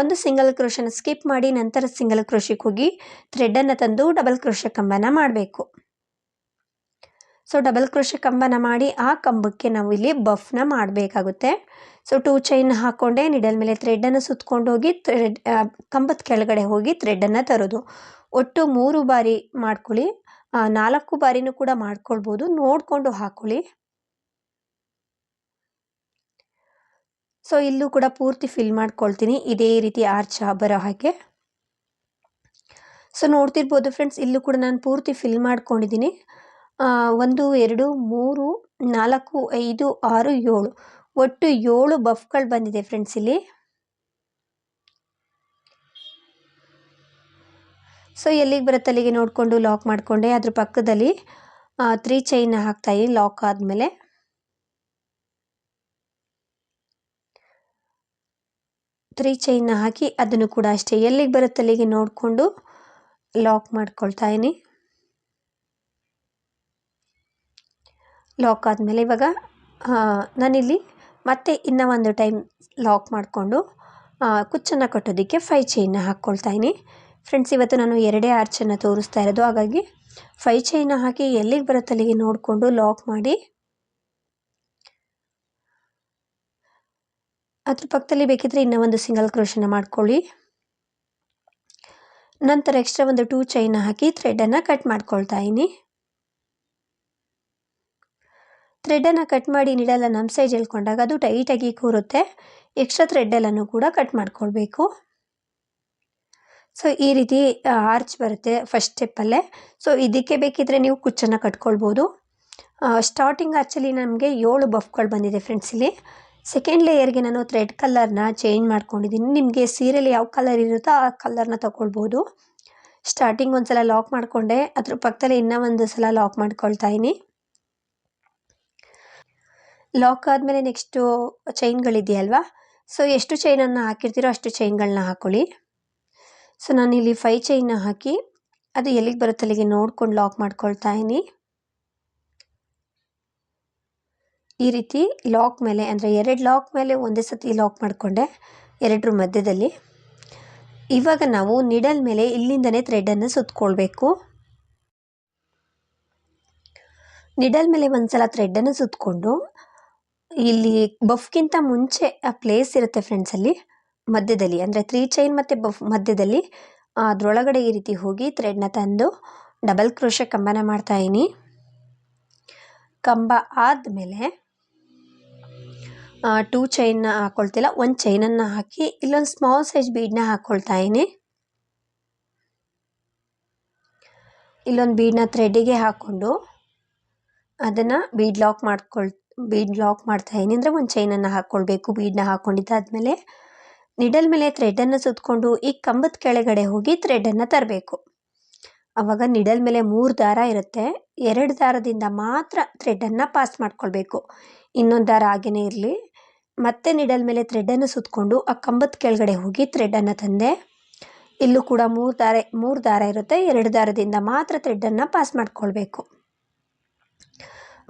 ಒಂದು ಸಿಂಗಲ್ ಕ್ರೋಶನ ಸ್ಕಿಪ್ ಮಾಡಿ, ನಂತರ ಸಿಂಗಲ್ ಕ್ರೋಶಕ್ಕೆ ಹೋಗಿ ಥ್ರೆಡ್ಡನ್ನು ತಂದು ಡಬಲ್ ಕ್ರೋಶ ಕಂಬನ ಮಾಡಬೇಕು. ಸೊ ಡಬಲ್ ಕ್ರೋಶ ಕಂಬನ ಮಾಡಿ ಆ ಕಂಬಕ್ಕೆ ನಾವು ಇಲ್ಲಿ ಬಫ್ನ ಮಾಡಬೇಕಾಗುತ್ತೆ. ಸೊ ಟೂ ಚೈನ್ ಹಾಕ್ಕೊಂಡೆ ನಿಡಲ್ ಮೇಲೆ ಥ್ರೆಡ್ಡನ್ನು ಸುತ್ಕೊಂಡು ಹೋಗಿ ಥ್ರೆಡ್ ಕಂಬದ ಕೆಳಗಡೆ ಹೋಗಿ ಥ್ರೆಡ್ಡನ್ನು ತರೋದು. ಒಟ್ಟು ಮೂರು ಬಾರಿ ಮಾಡ್ಕೊಳ್ಳಿ. ನಾಲ್ಕು ಬಾರಿನೂ ಕೂಡ ಮಾಡ್ಕೊಳ್ಬೋದು. ನೋಡಿಕೊಂಡು ಹಾಕ್ಕೊಳ್ಳಿ ಸೊ ಇಲ್ಲೂ ಕೂಡ ಪೂರ್ತಿ ಫಿಲ್ ಮಾಡ್ಕೊಳ್ತೀನಿ. ಇದೇ ರೀತಿ ಆರ್ಚ್ ಬರೋ ಹಾಗೆ. ಸೊ ನೋಡ್ತಿರ್ಬೋದು ಫ್ರೆಂಡ್ಸ್ ಇಲ್ಲೂ ಕೂಡ ನಾನು ಪೂರ್ತಿ ಫಿಲ್ ಮಾಡ್ಕೊಂಡಿದ್ದೀನಿ. ಒಂದು, ಎರಡು, ಮೂರು, ನಾಲ್ಕು, ಐದು, ಆರು, ಏಳು. ಒಟ್ಟು ಏಳು ಬಫ್ಗಳು ಬಂದಿದೆ ಫ್ರೆಂಡ್ಸ್ ಇಲ್ಲಿ. ಸೊ ಎಲ್ಲಿಗೆ ಬರುತ್ತೆ ಅಲ್ಲಿಗೆ ನೋಡಿಕೊಂಡು ಲಾಕ್ ಮಾಡಿಕೊಂಡೆ. ಅದ್ರ ಪಕ್ಕದಲ್ಲಿ ತ್ರೀ ಚೈನ್ ಹಾಕ್ತಾಯಿ ಲಾಕ್ ಆದಮೇಲೆ. ತ್ರೀ ಚೈನ್ನ ಹಾಕಿ ಅದನ್ನು ಕೂಡ ಅಷ್ಟೇ. ಎಲ್ಲಿಗೆ ಬರುತ್ತೆ ಅಲ್ಲಿಗೆ ನೋಡಿಕೊಂಡು ಲಾಕ್ ಮಾಡ್ಕೊಳ್ತಾ ಇನಿ. ಲಾಕ್ ಆದಮೇಲೆ ಇವಾಗ ನಾನಿಲ್ಲಿ ಮತ್ತೆ ಇನ್ನೂ ಒಂದು ಟೈಮ್ ಲಾಕ್ ಮಾಡಿಕೊಂಡು ಕುಚ್ಚನ್ನು ಕಟ್ಟೋದಕ್ಕೆ ಫೈ ಚೈನ್ನ ಹಾಕ್ಕೊಳ್ತಾ ಇನಿ. ಫ್ರೆಂಡ್ಸ್ ಇವತ್ತು ನಾನು ಎರಡೇ ಆರ್ಚನ್ನು ತೋರಿಸ್ತಾ ಇರೋದು. ಹಾಗಾಗಿ ಫೈ ಚೈನ್ನ ಹಾಕಿ ಎಲ್ಲಿಗೆ ಬರುತ್ತೆ ಅಲ್ಲಿಗೆ ನೋಡಿಕೊಂಡು ಲಾಕ್ ಮಾಡಿ ಅದ್ರ ಪಕ್ಕದಲ್ಲಿ ಬೇಕಿದ್ರೆ ಇನ್ನೂ ಒಂದು ಸಿಂಗಲ್ ಕ್ರೋಶನ ಮಾಡ್ಕೊಳ್ಳಿ. ನಂತರ ಎಕ್ಸ್ಟ್ರಾ ಒಂದು ಟೂ ಚೈನ ಹಾಕಿ ಥ್ರೆಡನ್ನು ಕಟ್ ಮಾಡ್ಕೊಳ್ತಾ ಇದ್ದೀನಿ ಥ್ರೆಡನ್ನು ಕಟ್ ಮಾಡಿ ನೀಡಲ್ಲ ನಮ್ಮ ಸೈಜ್ ಹೇಳ್ಕೊಂಡಾಗ ಅದು ಟೈಟಾಗಿ ಕೂರುತ್ತೆ. ಎಕ್ಸ್ಟ್ರಾ ಥ್ರೆಡ್ಡೆಲ್ಲನೂ ಕೂಡ ಕಟ್ ಮಾಡ್ಕೊಳ್ಬೇಕು. ಸೊ ಈ ರೀತಿ ಆರ್ಚ್ ಬರುತ್ತೆ ಫಸ್ಟ್ ಸ್ಟೆಪ್ಪಲ್ಲೇ ಸೊ ಇದಕ್ಕೆ ಬೇಕಿದ್ರೆ ನೀವು ಕುಚ್ಚನ್ನು ಕಟ್ಕೊಳ್ಬೋದು. ಸ್ಟಾರ್ಟಿಂಗ್ ಆ್ಯಕ್ಚುಲಿ ನಮಗೆ ಏಳು ಬಫ್ಗಳು ಬಂದಿದೆ ಫ್ರೆಂಡ್ಸ್ ಇಲ್ಲಿ. ಸೆಕೆಂಡ್ ಲೇಯರ್ಗೆ ನಾನು ಥ್ರೆಡ್ ಕಲ್ಲರ್ನ ಚೇಂಜ್ ಮಾಡ್ಕೊಂಡಿದ್ದೀನಿ. ನಿಮಗೆ ಸೀರೆಯಲ್ಲಿ ಯಾವ ಕಲರ್ ಇರುತ್ತೋ ಆ ಕಲರ್ನ ತೊಗೊಳ್ಬೋದು ಸ್ಟಾರ್ಟಿಂಗ್ ಒಂದು ಸಲ ಲಾಕ್ ಮಾಡಿಕೊಂಡೆ. ಅದ್ರ ಪಕ್ಕದಲ್ಲಿ ಇನ್ನೂ ಒಂದು ಸಲ ಲಾಕ್ ಮಾಡ್ಕೊಳ್ತಾ ಇದ್ದೀನಿ. ಲಾಕ್ ಆದಮೇಲೆ ನೆಕ್ಸ್ಟು ಚೈನ್ಗಳಿದೆಯಲ್ವಾ ಸೊ ಎಷ್ಟು ಚೈನನ್ನು ಹಾಕಿರ್ತೀರೋ ಅಷ್ಟು ಚೈನ್ಗಳನ್ನ ಹಾಕ್ಕೊಳ್ಳಿ ಸೊ ನಾನು ಇಲ್ಲಿ ಫೈ ಚೈನ್ನ ಹಾಕಿ, ಅದು ಎಲ್ಲಿಗೆ ಬರುತ್ತೆ ಅಲ್ಲಿಗೆ ನೋಡ್ಕೊಂಡು ಲಾಕ್ ಮಾಡ್ಕೊಳ್ತಾ ಇದ್ದೀನಿ. ಈ ರೀತಿ ಲಾಕ್ ಮೇಲೆ, ಅಂದರೆ ಎರಡು ಲಾಕ್ ಮೇಲೆ ಒಂದೇ ಸತಿ ಲಾಕ್ ಮಾಡಿಕೊಂಡೆ, ಎರಡರ ಮಧ್ಯದಲ್ಲಿ. ಇವಾಗ ನಾವು ನಿಡಲ್ ಮೇಲೆ ಇಲ್ಲಿಂದನೇ ಥ್ರೆಡನ್ನು ಸುತ್ತಕೊಳ್ಬೇಕು ನಿಡಲ್ ಮೇಲೆ ಒಂದ್ಸಲ ಥ್ರೆಡನ್ನು ಸುತ್ತಕೊಂಡು ಇಲ್ಲಿ ಬಫ್ಗಿಂತ ಮುಂಚೆ ಆ ಪ್ಲೇಸ್ ಇರುತ್ತೆ ಫ್ರೆಂಡ್ಸಲ್ಲಿ ಮಧ್ಯದಲ್ಲಿ, ಅಂದರೆ ತ್ರೀ ಚೈನ್ ಮತ್ತು ಬಫ್ ಮಧ್ಯದಲ್ಲಿ, ಅದರೊಳಗಡೆ ಈ ರೀತಿ ಹೋಗಿ ಥ್ರೆಡ್ನ ತಂದು ಡಬಲ್ ಕ್ರೋಶ ಕಂಬನ ಮಾಡ್ತಾಯಿನಿ ಕಂಬ ಆದಮೇಲೆ ಟೂ ಚೈನ್ನ ಹಾಕ್ಕೊಳ್ತಿಲ್ಲ ಒಂದು ಚೈನನ್ನು ಹಾಕಿ ಇಲ್ಲೊಂದು ಸ್ಮಾಲ್ ಸೈಜ್ ಬೀಡನ್ನ ಹಾಕ್ಕೊಳ್ತಾ ಇದ್ದೀನಿ. ಇಲ್ಲೊಂದು ಬೀಡನ್ನ ಥ್ರೆಡ್ಡಿಗೆ ಹಾಕ್ಕೊಂಡು ಅದನ್ನು ಬೀಡ್ ಲಾಕ್ ಮಾಡ್ಕೊಳ್ ಬೀಡ್ ಲಾಕ್ ಮಾಡ್ತಾ ಇದ್ದೀನಿ. ಅಂದರೆ ಒಂದು ಚೈನನ್ನು ಹಾಕ್ಕೊಳ್ಬೇಕು ಬೀಡನ್ನ ಹಾಕ್ಕೊಂಡಿದ್ದಾದಮೇಲೆ ನಿಡಲ್ ಮೇಲೆ ಥ್ರೆಡನ್ನು ಸುತ್ತಕೊಂಡು ಈ ಕಂಬದ ಕೆಳಗಡೆ ಹೋಗಿ ಥ್ರೆಡನ್ನು ತರಬೇಕು. ಆವಾಗ ನಿಡಲ್ ಮೇಲೆ ಮೂರು ದಾರ ಇರುತ್ತೆ. ಎರಡು ದಾರದಿಂದ ಮಾತ್ರ ಥ್ರೆಡನ್ನು ಪಾಸ್ ಮಾಡ್ಕೊಳ್ಬೇಕು. ಇನ್ನೊಂದು ದಾರ ಹಾಗೇ ಇರಲಿ. ಮತ್ತೆ ನಿಡಲ್ ಮೇಲೆ ಥ್ರೆಡನ್ನು ಸುತ್ತಕೊಂಡು ಆ ಕಂಬದ ಕೆಳಗಡೆ ಹೋಗಿ ಥ್ರೆಡನ್ನು ತಂದೆ. ಇಲ್ಲೂ ಕೂಡ ಮೂರು ದಾರ ಮೂರು ದಾರ ಇರುತ್ತೆ. ಎರಡು ದಾರದಿಂದ ಮಾತ್ರ ಥ್ರೆಡನ್ನು ಪಾಸ್ ಮಾಡ್ಕೊಳ್ಬೇಕು.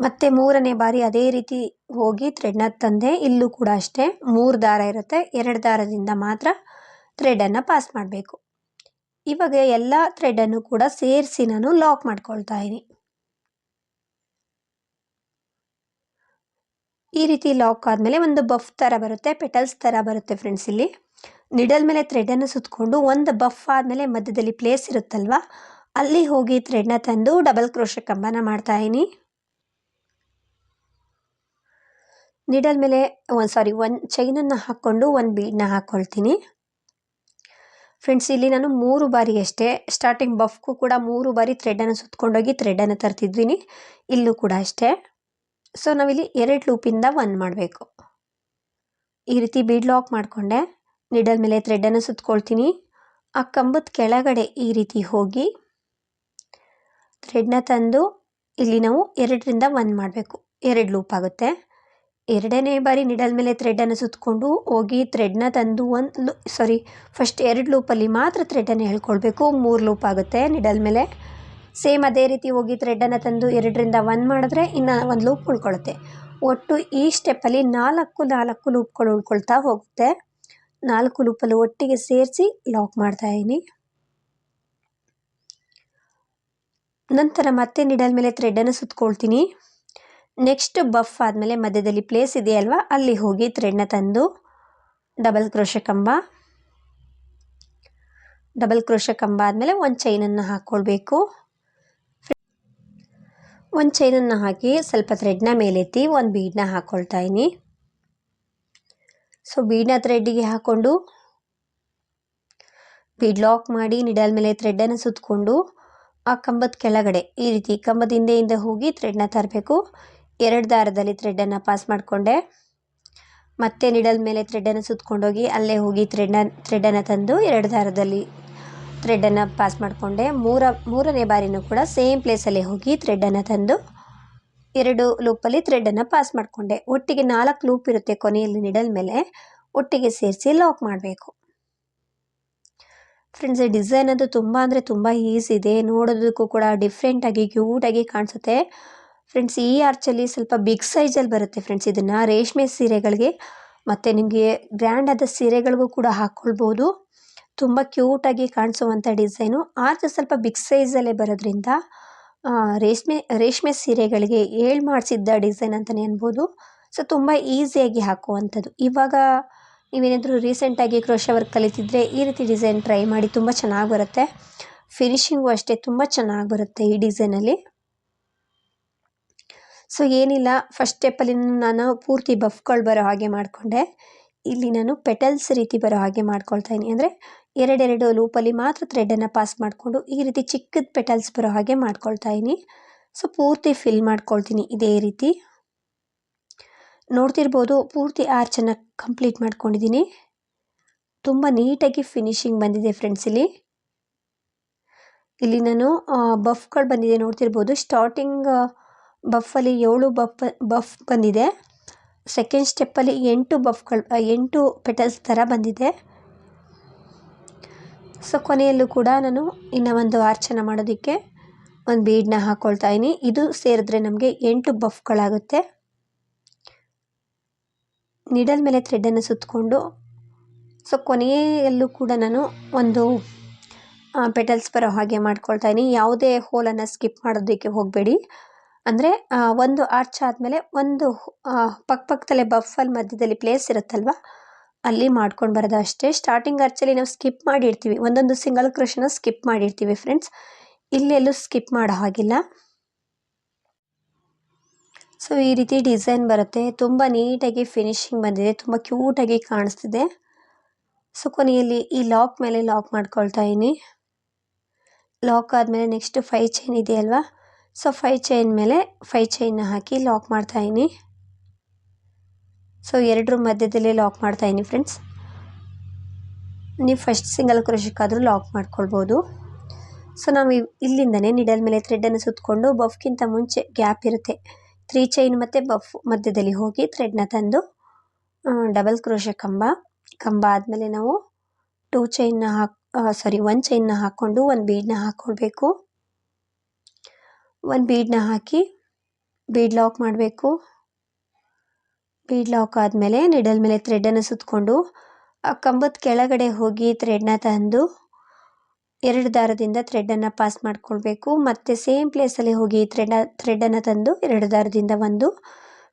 ಮತ್ತೆ ಮೂರನೇ ಬಾರಿ ಅದೇ ರೀತಿ ಹೋಗಿ ಥ್ರೆಡ್ನ ತಂದೆ. ಇಲ್ಲೂ ಕೂಡ ಅಷ್ಟೇ ಮೂರು ದಾರ ಇರುತ್ತೆ. ಎರಡು ದಾರದಿಂದ ಮಾತ್ರ ಥ್ರೆಡನ್ನು ಪಾಸ್ ಮಾಡಬೇಕು. ಇವಾಗ ಎಲ್ಲ ಥ್ರೆಡನ್ನು ಕೂಡ ಸೇರಿಸಿ ನಾನು ಲಾಕ್ ಮಾಡ್ಕೊಳ್ತಾ ಇದ್ದೀನಿ. ಈ ರೀತಿ ಲಾಕ್ ಆದಮೇಲೆ ಒಂದು ಬಫ್ ಥರ ಬರುತ್ತೆ ಪೆಟಲ್ಸ್ ಥರ ಬರುತ್ತೆ ಫ್ರೆಂಡ್ಸ್ ಇಲ್ಲಿ. ನಿಡಲ್ ಮೇಲೆ ಥ್ರೆಡನ್ನು ಸುತ್ತಕೊಂಡು ಒಂದು ಬಫ್ ಆದಮೇಲೆ ಮಧ್ಯದಲ್ಲಿ ಪ್ಲೇಸ್ ಇರುತ್ತಲ್ವ, ಅಲ್ಲಿ ಹೋಗಿ ಥ್ರೆಡ್ನ ತಂದು ಡಬಲ್ ಕ್ರೋಶ ಕಂಬನ ಮಾಡ್ತಾಯಿನಿ ನಿಡಲ್ ಮೇಲೆ, ಒಂದು ಸಾರಿ ಒನ್ ಚೈನನ್ನು ಹಾಕ್ಕೊಂಡು ಒಂದು ಬೀಡನ್ನ ಹಾಕ್ಕೊಳ್ತೀನಿ ಫ್ರೆಂಡ್ಸ್ ಇಲ್ಲಿ ನಾನು ಮೂರು ಬಾರಿ ಅಷ್ಟೇ ಸ್ಟಾರ್ಟಿಂಗ್ ಬಫ್ಗೂ ಕೂಡ ಮೂರು ಬಾರಿ ಥ್ರೆಡನ್ನು ಸುತ್ಕೊಂಡೋಗಿ ಥ್ರೆಡನ್ನು ತರ್ತಿದ್ದೀನಿ ಇಲ್ಲೂ ಕೂಡ ಅಷ್ಟೇ. ಸೊ ನಾವಿಲ್ಲಿ ಎರಡು ಲೂಪಿಂದ ಒನ್ ಮಾಡಬೇಕು. ಈ ರೀತಿ ಬೀಡ್ ಲಾಕ್ ಮಾಡಿಕೊಂಡೆ. ನಿಡಲ್ ಮೇಲೆ ಥ್ರೆಡನ್ನು ಸುತ್ಕೊಳ್ತೀನಿ. ಆ ಕಂಬದ ಕೆಳಗಡೆ ಈ ರೀತಿ ಹೋಗಿ ಥ್ರೆಡ್ನ ತಂದು ಇಲ್ಲಿ ನಾವು ಎರಡರಿಂದ ಒನ್ ಮಾಡಬೇಕು. ಎರಡು ಲೂಪ್ ಆಗುತ್ತೆ. ಎರಡನೇ ಬಾರಿ ನಿಡಲ್ ಮೇಲೆ ಥ್ರೆಡ್ಡನ್ನು ಸುತ್ತಕೊಂಡು ಹೋಗಿ ಥ್ರೆಡ್ನ ತಂದು ಒಂದು ಸಾರಿ ಫಸ್ಟ್ ಎರಡು ಲೂಪಲ್ಲಿ ಮಾತ್ರ ಥ್ರೆಡ್ಡನ್ನು ಹೇಳ್ಕೊಳ್ಬೇಕು ಮೂರು ಲೂಪ್ ಆಗುತ್ತೆ ನಿಡಲ್ ಮೇಲೆ. ಸೇಮ್ ಅದೇ ರೀತಿ ಹೋಗಿ ಥ್ರೆಡ್ಡನ್ನು ತಂದು ಎರಡರಿಂದ ಒನ್ ಮಾಡಿದ್ರೆ ಇನ್ನು ಒಂದು ಲೂಪ್ ಉಳ್ಕೊಳ್ಳುತ್ತೆ ಒಟ್ಟು ಈ ಸ್ಟೆಪ್ಪಲ್ಲಿ ನಾಲ್ಕು ನಾಲ್ಕು ಲೂಪ್ಗಳು ಉಳ್ಕೊಳ್ತಾ ಹೋಗುತ್ತೆ. ನಾಲ್ಕು ಲೂಪಲ್ಲಿ ಒಟ್ಟಿಗೆ ಸೇರಿಸಿ ಲಾಕ್ ಮಾಡ್ತಾ ಇದ್ದೀನಿ ನಂತರ ಮತ್ತೆ ನಿಡಲ್ ಮೇಲೆ ಥ್ರೆಡನ್ನು ಸುತ್ಕೊಳ್ತೀನಿ. ನೆಕ್ಸ್ಟ್ ಬಫ್ ಆದಮೇಲೆ ಮಧ್ಯದಲ್ಲಿ ಪ್ಲೇಸ್ ಇದೆಯಲ್ವ ಅಲ್ಲಿ ಹೋಗಿ ಥ್ರೆಡ್ನ ತಂದು ಡಬಲ್ ಕ್ರೋಶ ಕಂಬ. ಡಬಲ್ ಕ್ರೋಶ ಕಂಬ ಆದಮೇಲೆ ಒಂದು ಚೈನನ್ನು ಹಾಕ್ಕೊಳ್ಬೇಕು ಒಂದು ಚೈನನ್ನು ಹಾಕಿ ಸ್ವಲ್ಪ ಥ್ರೆಡ್ನ ಮೇಲೆತ್ತಿ ಒಂದು ಬೀಡನ್ನ ಹಾಕ್ಕೊಳ್ತಾ ಇದ್ದೀನಿ. ಸೊ ಬೀಡನ್ನ ಥ್ರೆಡ್ಡಿಗೆ ಹಾಕ್ಕೊಂಡು ಬೀಡ್ ಲಾಕ್ ಮಾಡಿ ನಿಡಲ್ ಮೇಲೆ ಥ್ರೆಡ್ಡನ್ನು ಸುತ್ತಕೊಂಡು ಆ ಕಂಬದ ಕೆಳಗಡೆ ಈ ರೀತಿ ಕಂಬದ ಹಿಂದೆಯಿಂದ ಹೋಗಿ ಥ್ರೆಡ್ನ ತರಬೇಕು. ಎರಡು ದಾರದಲ್ಲಿ ಥ್ರೆಡ್ಡನ್ನು ಪಾಸ್ ಮಾಡಿಕೊಂಡೆ. ಮತ್ತೆ ನಿಡಲ್ ಮೇಲೆ ಥ್ರೆಡ್ಡನ್ನು ಸುತ್ತಕೊಂಡೋಗಿ ಅಲ್ಲೇ ಹೋಗಿ ಥ್ರೆಡ್ನ ಥ್ರೆಡ್ಡನ್ನು ತಂದು ಎರಡು ದಾರದಲ್ಲಿ ಥ್ರೆಡ್ಡನ್ನು ಪಾಸ್ ಮಾಡಿಕೊಂಡೆ. ಮೂರ, ಮೂರನೇ ಬಾರಿನೂ ಕೂಡ ಸೇಮ್ ಪ್ಲೇಸಲ್ಲಿ ಹೋಗಿ ಥ್ರೆಡ್ಡನ್ನು ತಂದು ಎರಡು ಲೂಪಲ್ಲಿ ಥ್ರೆಡ್ಡನ್ನು ಪಾಸ್ ಮಾಡಿಕೊಂಡೆ. ಒಟ್ಟಿಗೆ ನಾಲ್ಕು ಲೂಪ್ ಇರುತ್ತೆ ಕೊನೆಯಲ್ಲಿ ನಿಡಲ್ ಮೇಲೆ. ಒಟ್ಟಿಗೆ ಸೇರಿಸಿ ಲಾಕ್ ಮಾಡಬೇಕು. ಫ್ರೆಂಡ್ಸ್ ಡಿಸೈನ್ ಅದು ತುಂಬ ಅಂದರೆ ತುಂಬ ಈಸಿ ಇದೆ. ನೋಡೋದಕ್ಕೂ ಕೂಡ ಡಿಫ್ರೆಂಟಾಗಿ ಕ್ಯೂಟಾಗಿ ಕಾಣಿಸುತ್ತೆ. ಫ್ರೆಂಡ್ಸ್ ಈ ಆರ್ಚಲ್ಲಿ ಸ್ವಲ್ಪ ಬಿಗ್ ಸೈಜಲ್ಲಿ ಬರುತ್ತೆ ಫ್ರೆಂಡ್ಸ್ ಇದನ್ನು ರೇಷ್ಮೆ ಸೀರೆಗಳಿಗೆ ಮತ್ತು ನಿಮಗೆ ಗ್ರ್ಯಾಂಡ್ ಆದ ಸೀರೆಗಳಿಗೂ ಕೂಡ ಹಾಕ್ಕೊಳ್ಬೋದು ತುಂಬ ಕ್ಯೂಟಾಗಿ ಕಾಣಿಸುವಂಥ ಡಿಸೈನು. ಆದರೆ ಸ್ವಲ್ಪ ಬಿಗ್ ಸೈಜಲ್ಲೇ ಬರೋದ್ರಿಂದ ರೇಷ್ಮೆ ರೇಷ್ಮೆ ಸೀರೆಗಳಿಗೆ ಏಳು ಮಾಡಿಸಿದ್ದ ಡಿಸೈನ್ ಅಂತಲೇ ಅನ್ಬೋದು. ಸೊ, ತುಂಬ ಈಸಿಯಾಗಿ ಹಾಕುವಂಥದ್ದು. ಇವಾಗ ನೀವೇನಾದರೂ ರೀಸೆಂಟಾಗಿ ಕ್ರೋಶ ವರ್ಕ್ ಕಲಿತಿದ್ರೆ ಈ ರೀತಿ ಡಿಸೈನ್ ಟ್ರೈ ಮಾಡಿ ತುಂಬ ಚೆನ್ನಾಗಿ ಬರುತ್ತೆ. ಫಿನಿಷಿಂಗು ಅಷ್ಟೇ ತುಂಬ ಚೆನ್ನಾಗಿ ಬರುತ್ತೆ ಈ ಡಿಸೈನಲ್ಲಿ ಸೊ, ಏನಿಲ್ಲ. ಫಸ್ಟ್ ಸ್ಟೆಪ್ಪಲ್ಲಿ ನಾನು ಪೂರ್ತಿ ಬಫ್ಗಳು ಬರೋ ಹಾಗೆ ಮಾಡಿಕೊಂಡೆ. ಇಲ್ಲಿ ನಾನು ಪೆಟಲ್ಸ್ ರೀತಿ ಬರೋ ಹಾಗೆ ಮಾಡ್ಕೊಳ್ತಾ ಇದ್ದೀನಿ ಅಂದರೆ ಎರಡೆರಡು ಲೂಪಲ್ಲಿ ಮಾತ್ರ ಥ್ರೆಡನ್ನು ಪಾಸ್ ಮಾಡಿಕೊಂಡು ಈ ರೀತಿ ಚಿಕ್ಕದ ಪೆಟಲ್ಸ್ ಬರೋ ಹಾಗೆ ಮಾಡ್ಕೊಳ್ತಾ ಇದ್ದೀನಿ. ಸೊ ಪೂರ್ತಿ ಫಿಲ್ ಮಾಡ್ಕೊಳ್ತೀನಿ ಇದೇ ರೀತಿ. ನೋಡ್ತಿರ್ಬೋದು ಪೂರ್ತಿ ಆರ್ಚನ್ನು ಕಂಪ್ಲೀಟ್ ಮಾಡ್ಕೊಂಡಿದ್ದೀನಿ. ತುಂಬ ನೀಟಾಗಿ ಫಿನಿಶಿಂಗ್ ಬಂದಿದೆ ಫ್ರೆಂಡ್ಸ್ ಇಲ್ಲಿ. ಇಲ್ಲಿ ನಾನು ಬಫ್ಗಳು ಬಂದಿದೆ ನೋಡ್ತಿರ್ಬೋದು. ಸ್ಟಾರ್ಟಿಂಗ್ ಬಫಲ್ಲಿ ಏಳು ಬಫ್ ಬಫ್ ಬಂದಿದೆ. ಸೆಕೆಂಡ್ ಸ್ಟೆಪ್ಪಲ್ಲಿ ಎಂಟು ಬಫ್ಗಳು ಎಂಟು ಪೆಟಲ್ಸ್ ಥರ ಬಂದಿದೆ. ಸೊ ಕೊನೆಯಲ್ಲೂ ಕೂಡ ನಾನು ಇನ್ನು ಒಂದು ಆರ್ಚನ ಮಾಡೋದಕ್ಕೆ ಒಂದು ಬೀಡನ್ನ ಹಾಕ್ಕೊಳ್ತಾ ಇದ್ದೀನಿ ಇದು ಸೇರಿದ್ರೆ ನಮಗೆ ಎಂಟು ಬಫ್ಗಳಾಗುತ್ತೆ. ನಿಡಲ್ ಮೇಲೆ ಥ್ರೆಡ್ಡನ್ನು ಸುತ್ತಕೊಂಡು ಸೊ ಕೊನೆಯಲ್ಲೂ ಕೂಡ ನಾನು ಒಂದು ಪೆಟಲ್ಸ್ ಬರೋ ಹಾಗೆ ಮಾಡ್ಕೊಳ್ತಾ ಇದ್ದೀನಿ ಯಾವುದೇ ಹೋಲನ್ನು ಸ್ಕಿಪ್ ಮಾಡೋದಕ್ಕೆ ಹೋಗಬೇಡಿ. ಅಂದರೆ ಒಂದು ಆರ್ಚ್ ಆದಮೇಲೆ ಒಂದು ಪಕ್ಕ ಪಕ್ಕದಲ್ಲೇ ಬಫಲ್ಲಿ ಮಧ್ಯದಲ್ಲಿ ಪ್ಲೇಸ್ ಇರುತ್ತಲ್ವ? ಅಲ್ಲಿ ಮಾಡ್ಕೊಂಡು ಬರೋದು ಅಷ್ಟೇ. ಸ್ಟಾರ್ಟಿಂಗ್ ಆರ್ಚಲ್ಲಿ ನಾವು ಸ್ಕಿಪ್ ಮಾಡಿರ್ತೀವಿ. ಒಂದೊಂದು ಸಿಂಗಲ್ ಕ್ರೋಶನ ಸ್ಕಿಪ್ ಮಾಡಿರ್ತೀವಿ ಫ್ರೆಂಡ್ಸ್ ಇಲ್ಲೆಲ್ಲೂ ಸ್ಕಿಪ್ ಮಾಡೋ ಹಾಗಿಲ್ಲ. ಸೊ ಈ ರೀತಿ ಡಿಸೈನ್ ಬರುತ್ತೆ. ತುಂಬ ನೀಟಾಗಿ ಫಿನಿಶಿಂಗ್ ಬಂದಿದೆ. ತುಂಬ ಕ್ಯೂಟಾಗಿ ಕಾಣಿಸ್ತಿದೆ. ಸೊ ಕೊನೆಯಲ್ಲಿ ಈ ಲಾಕ್ ಮೇಲೆ ಲಾಕ್ ಮಾಡ್ಕೊಳ್ತಾ ಇದ್ದೀನಿ. ಲಾಕ್ ಆದಮೇಲೆ ನೆಕ್ಸ್ಟ್ ಫೈ ಚೈನ್ ಇದೆಯಲ್ವಾ? ಸೊ ಫೈ ಚೈನ್ ಮೇಲೆ ಫೈ ಚೈನ್ನ ಹಾಕಿ ಲಾಕ್ ಮಾಡ್ತಾಯಿನಿ ಸೊ ಎರಡರ ಮಧ್ಯದಲ್ಲಿ ಲಾಕ್ ಮಾಡ್ತಾ ಮಾಡ್ತಾಯಿನಿ ಫ್ರೆಂಡ್ಸ್ ನೀವು ಫಸ್ಟ್ ಸಿಂಗಲ್ ಕ್ರೋಶಕ್ಕಾದರೂ ಲಾಕ್ ಮಾಡ್ಕೊಳ್ಬೋದು. ಸೊ ನಾವು ಇಲ್ಲಿಂದನೇ ನಿಡಲ್ ಮೇಲೆ ಥ್ರೆಡ್ಡನ್ನು ಸುತ್ತಕೊಂಡು ಬಫ್ಗಿಂತ ಮುಂಚೆ ಗ್ಯಾಪ್ ಇರುತ್ತೆ. ತ್ರೀ ಚೈನ್ ಮತ್ತು ಬಫ್ ಮಧ್ಯದಲ್ಲಿ ಹೋಗಿ ಥ್ರೆಡ್ನ ತಂದು ಡಬಲ್ ಕ್ರೋಶ ಕಂಬ. ಕಂಬ ಆದಮೇಲೆ ನಾವು ಟೂ ಚೈನ್ನ ಹಾಕ್ ಸಾರಿ ಒನ್ ಚೈನ್ನ ಹಾಕ್ಕೊಂಡು ಒಂದು ಬೀಡನ್ನ ಹಾಕ್ಕೊಳ್ಬೇಕು ಒಂದು ಬೀಡನ್ನ ಹಾಕಿ ಬೀಡ್ ಲಾಕ್ ಮಾಡಬೇಕು. ಬೀಡ್ ಲಾಕ್ ಆದಮೇಲೆ ನಿಡಲ್ ಮೇಲೆ ಥ್ರೆಡನ್ನು ಸುತ್ತಕೊಂಡು ಆ ಕಂಬದ ಕೆಳಗಡೆ ಹೋಗಿ ಥ್ರೆಡ್ನ ತಂದು, ಎರಡು ದಾರದಿಂದ ಥ್ರೆಡನ್ನು ಪಾಸ್ ಮಾಡ್ಕೊಳ್ಬೇಕು. ಮತ್ತು ಸೇಮ್ ಪ್ಲೇಸಲ್ಲಿ ಹೋಗಿ ಥ್ರೆಡ್ ಥ್ರೆಡನ್ನು ತಂದು ಎರಡು ದಾರದಿಂದ ಒಂದು.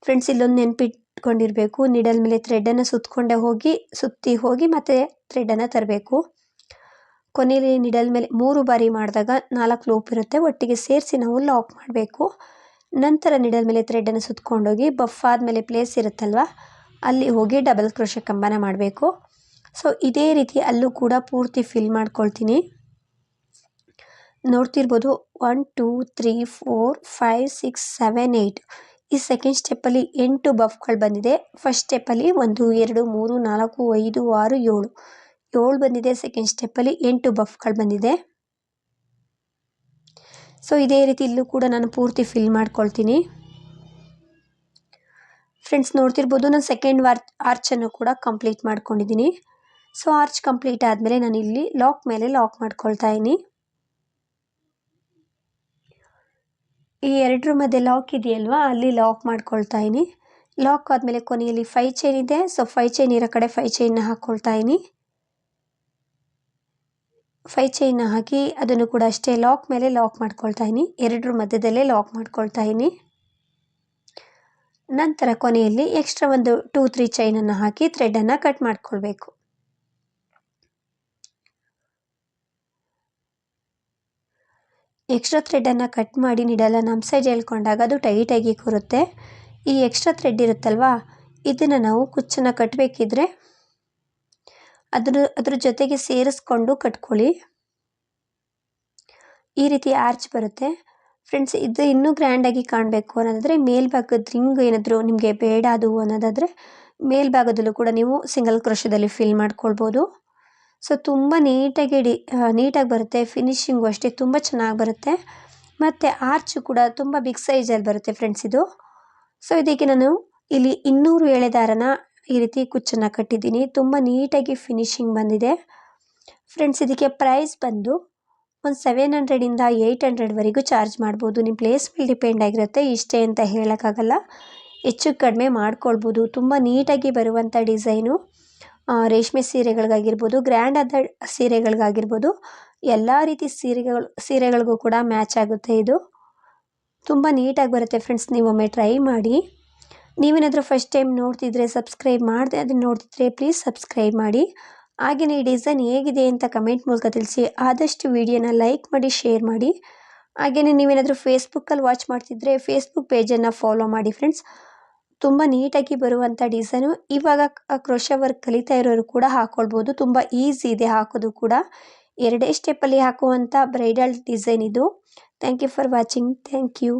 ಫ್ರೆಂಡ್ಸ್ ಇಲ್ಲೊಂದು ನೆನಪಿಟ್ಕೊಂಡಿರಬೇಕು. ನಿಡಲ್ ಮೇಲೆ ಥ್ರೆಡನ್ನು ಸುತ್ತಕೊಂಡೆ ಹೋಗಿ, ಸುತ್ತಿ ಹೋಗಿ ಮತ್ತೆ ಥ್ರೆಡನ್ನು ತರಬೇಕು. ಕೊನೆಯಲ್ಲಿ ನಿಡಲ್ ಮೇಲೆ ಮೂರು ಬಾರಿ ಮಾಡಿದಾಗ ನಾಲ್ಕು ಲೂಪ್ ಇರುತ್ತೆ. ಒಟ್ಟಿಗೆ ಸೇರಿಸಿ ನಾವು ಲಾಕ್ ಮಾಡಬೇಕು. ನಂತರ ನಿಡಲ್ ಮೇಲೆ ಥ್ರೆಡನ್ನು ಸುತ್ಕೊಂಡೋಗಿ ಬಫ್ ಆದಮೇಲೆ ಪ್ಲೇಸ್ ಇರುತ್ತಲ್ವ? ಅಲ್ಲಿ ಹೋಗಿ ಡಬಲ್ ಕ್ರೋಶ ಕಂಬನ ಮಾಡಬೇಕು. ಸೊ ಇದೇ ರೀತಿ ಅಲ್ಲೂ ಕೂಡ ಪೂರ್ತಿ ಫಿಲ್ ಮಾಡ್ಕೊಳ್ತೀನಿ. ನೋಡ್ತಿರ್ಬೋದು one two three four five six seven eight ಈ ಸೆಕೆಂಡ್ ಸ್ಟೆಪ್ಪಲ್ಲಿ ಎಂಟು ಬಫ್ಗಳು ಬಂದಿದೆ. ಫಸ್ಟ್ ಸ್ಟೆಪ್ಪಲ್ಲಿ ಒಂದು, ಎರಡು, ಮೂರು, ನಾಲ್ಕು, ಐದು, ಆರು, ಏಳು. ಏಳು ಬಂದಿದೆ ಸೆಕೆಂಡ್ ಸ್ಟೆಪ್ಪಲ್ಲಿ ಎಂಟು ಬಫ್ಗಳು ಬಂದಿದೆ. ಸೊ ಇದೇ ರೀತಿ ಇಲ್ಲೂ ಕೂಡ ನಾನು ಪೂರ್ತಿ ಫಿಲ್ ಮಾಡ್ಕೊಳ್ತೀನಿ. ಫ್ರೆಂಡ್ಸ್ ನೋಡ್ತಿರ್ಬೋದು ನಾನು ಸೆಕೆಂಡ್ ವಾರ್ ಆರ್ಚನ್ನು ಕೂಡ ಕಂಪ್ಲೀಟ್ ಮಾಡ್ಕೊಂಡಿದ್ದೀನಿ. ಸೊ ಆರ್ಚ್ ಕಂಪ್ಲೀಟ್ ಆದಮೇಲೆ ನಾನು ಇಲ್ಲಿ ಲಾಕ್ ಮೇಲೆ ಲಾಕ್ ಮಾಡ್ಕೊಳ್ತಾ ಇದ್ದೀನಿ. ಈ ಎರಡರ ಮಧ್ಯೆ ಲಾಕ್ ಇದೆಯಲ್ವಾ? ಅಲ್ಲಿ ಲಾಕ್ ಮಾಡ್ಕೊಳ್ತಾ ಇದ್ದೀನಿ. ಲಾಕ್ ಆದಮೇಲೆ ಕೊನೆಯಲ್ಲಿ ಫೈ ಚೈನ್ ಇದೆ. ಸೊ ಫೈ ಚೈನ್ ಇರೋ ಕಡೆ ಫೈ ಚೈನ್ನ ಹಾಕ್ಕೊಳ್ತಾ ಇದ್ದೀನಿ. ಫೈ ಚೈನ್ ಹಾಕಿ ಅದನ್ನು ಕೂಡ ಅಷ್ಟೇ ಲಾಕ್ ಮೇಲೆ ಲಾಕ್ ಮಾಡ್ಕೊಳ್ತಾ ಇದ್ದೀನಿ ಎರಡರ ಮಧ್ಯದಲ್ಲೇ ಲಾಕ್ ಮಾಡ್ಕೊಳ್ತಾ ಇದ್ದೀನಿ ನಂತರ ಕೊನೆಯಲ್ಲಿ ಎಕ್ಸ್ಟ್ರಾ ಒಂದು ಟೂ ತ್ರೀ ಚೈನನ್ನು ಹಾಕಿ ಥ್ರೆಡನ್ನು ಕಟ್ ಮಾಡ್ಕೊಳ್ಬೇಕು. ಎಕ್ಸ್ಟ್ರಾ ಥ್ರೆಡನ್ನು ಕಟ್ ಮಾಡಿ ನಿಡಲ್ಲ ನಮ್ಮ ಸೈಡ್ ಹೇಳ್ಕೊಂಡಾಗ ಅದು ಟೈಟಾಗಿ ಕೂರುತ್ತೆ. ಈ ಎಕ್ಸ್ಟ್ರಾ ಥ್ರೆಡ್ ಇರುತ್ತಲ್ವಾ, ಇದನ್ನು ನಾವು ಕುಚ್ಚನ್ನು ಕಟ್ಟಬೇಕಿದ್ರೆ ಅದ್ರ ಅದ್ರ ಜೊತೆಗೆ ಸೇರಿಸ್ಕೊಂಡು ಕಟ್ಕೊಳ್ಳಿ. ಈ ರೀತಿ ಆರ್ಚ್ ಬರುತ್ತೆ. ಫ್ರೆಂಡ್ಸ್ ಇದು ಇನ್ನೂ ಗ್ರ್ಯಾಂಡಾಗಿ ಕಾಣಬೇಕು ಅನ್ನೋದಾದರೆ, ಮೇಲ್ಭಾಗದ ರಿಂಗ್ ಏನಾದರೂ ನಿಮಗೆ ಬೇಡ ಅದು ಅನ್ನೋದಾದರೆ, ಮೇಲ್ಭಾಗದಲ್ಲೂ ಕೂಡ ನೀವು ಸಿಂಗಲ್ ಕ್ರೋಶದಲ್ಲಿ ಫಿಲ್ ಮಾಡ್ಕೊಳ್ಬೋದು. ಸೊ ತುಂಬ ನೀಟಾಗಿ ಡಿ ನೀಟಾಗಿ ಬರುತ್ತೆ. ಫಿನಿಶಿಂಗು ಅಷ್ಟೇ ತುಂಬ ಚೆನ್ನಾಗಿ ಬರುತ್ತೆ. ಮತ್ತು ಆರ್ಚು ಕೂಡ ತುಂಬ ಬಿಗ್ ಸೈಜಲ್ಲಿ ಬರುತ್ತೆ ಫ್ರೆಂಡ್ಸ್ ಇದು. ಸೊ ಇದಕ್ಕೆ ನಾನು ಇಲ್ಲಿ ಇನ್ನೂರು ಎಳೆ ದಾರನ ಈ ರೀತಿ ಕುಚ್ಚನ್ನು ಕಟ್ಟಿದ್ದೀನಿ. ತುಂಬ ನೀಟಾಗಿ ಫಿನಿಶಿಂಗ್ ಬಂದಿದೆ. ಫ್ರೆಂಡ್ಸ್ ಇದಕ್ಕೆ ಪ್ರೈಸ್ ಬಂದು ಒಂದು ಸೆವೆನ್ ಹಂಡ್ರೆಡಿಂದ ಏಯ್ಟ್ ಹಂಡ್ರೆಡ್ವರೆಗೂ ಚಾರ್ಜ್ ಮಾಡ್ಬೋದು. ನಿಮ್ಮ ಪ್ಲೇಸ್ ಮೇಲೆ ಡಿಪೆಂಡ್ ಆಗಿರುತ್ತೆ. ಇಷ್ಟೇ ಅಂತ ಹೇಳೋಕ್ಕಾಗಲ್ಲ. ಹೆಚ್ಚು ಕಡಿಮೆ ಮಾಡ್ಕೊಳ್ಬೋದು. ತುಂಬ ನೀಟಾಗಿ ಬರುವಂಥ ಡಿಸೈನು ರೇಷ್ಮೆ ಸೀರೆಗಳಿಗಾಗಿರ್ಬೋದು ಗ್ರ್ಯಾಂಡ್ ಆದ ಸೀರೆಗಳಿಗಾಗಿರ್ಬೋದು, ಎಲ್ಲ ರೀತಿ ಸೀರೆಗಳು, ಸೀರೆಗಳಿಗೂ ಕೂಡ ಮ್ಯಾಚ್ ಆಗುತ್ತೆ ಇದು. ತುಂಬ ನೀಟಾಗಿ ಬರುತ್ತೆ ಫ್ರೆಂಡ್ಸ್ ನೀವೊಮ್ಮೆ ಟ್ರೈ ಮಾಡಿ. ನೀವೇನಾದರೂ ಫಸ್ಟ್ ಟೈಮ್ ನೋಡ್ತಿದ್ರೆ ಸಬ್ಸ್ಕ್ರೈಬ್ ಮಾಡಿದೆ ಅದನ್ನು ನೋಡ್ತಿದ್ರೆ ಪ್ಲೀಸ್ ಸಬ್ಸ್ಕ್ರೈಬ್ ಮಾಡಿ. ಹಾಗೆಯೇ ಈ ಡಿಸೈನ್ ಹೇಗಿದೆ ಅಂತ ಕಮೆಂಟ್ ಮೂಲಕ ತಿಳಿಸಿ. ಆದಷ್ಟು ವಿಡಿಯೋನ ಲೈಕ್ ಮಾಡಿ ಶೇರ್ ಮಾಡಿ. ಹಾಗೆಯೇ ನೀವೇನಾದರೂ ಫೇಸ್ಬುಕ್ಕಲ್ಲಿ ವಾಚ್ ಮಾಡ್ತಿದ್ರೆ ಫೇಸ್ಬುಕ್ ಪೇಜನ್ನು ಫಾಲೋ ಮಾಡಿ ಫ್ರೆಂಡ್ಸ್ ತುಂಬ ನೀಟಾಗಿ ಬರುವಂಥ ಡಿಸೈನು ಇವಾಗ ಕ್ರೋಶ ವರ್ಕ್ ಕಲಿತಾ ಇರೋರು ಕೂಡ ಹಾಕ್ಕೊಳ್ಬೋದು ತುಂಬ ಈಸಿ ಇದೆ ಹಾಕೋದು ಕೂಡ. ಎರಡೇ ಸ್ಟೆಪ್ಪಲ್ಲಿ ಹಾಕುವಂಥ ಬ್ರೈಡಲ್ ಡಿಸೈನ್ ಇದು. Thank you for watching thank you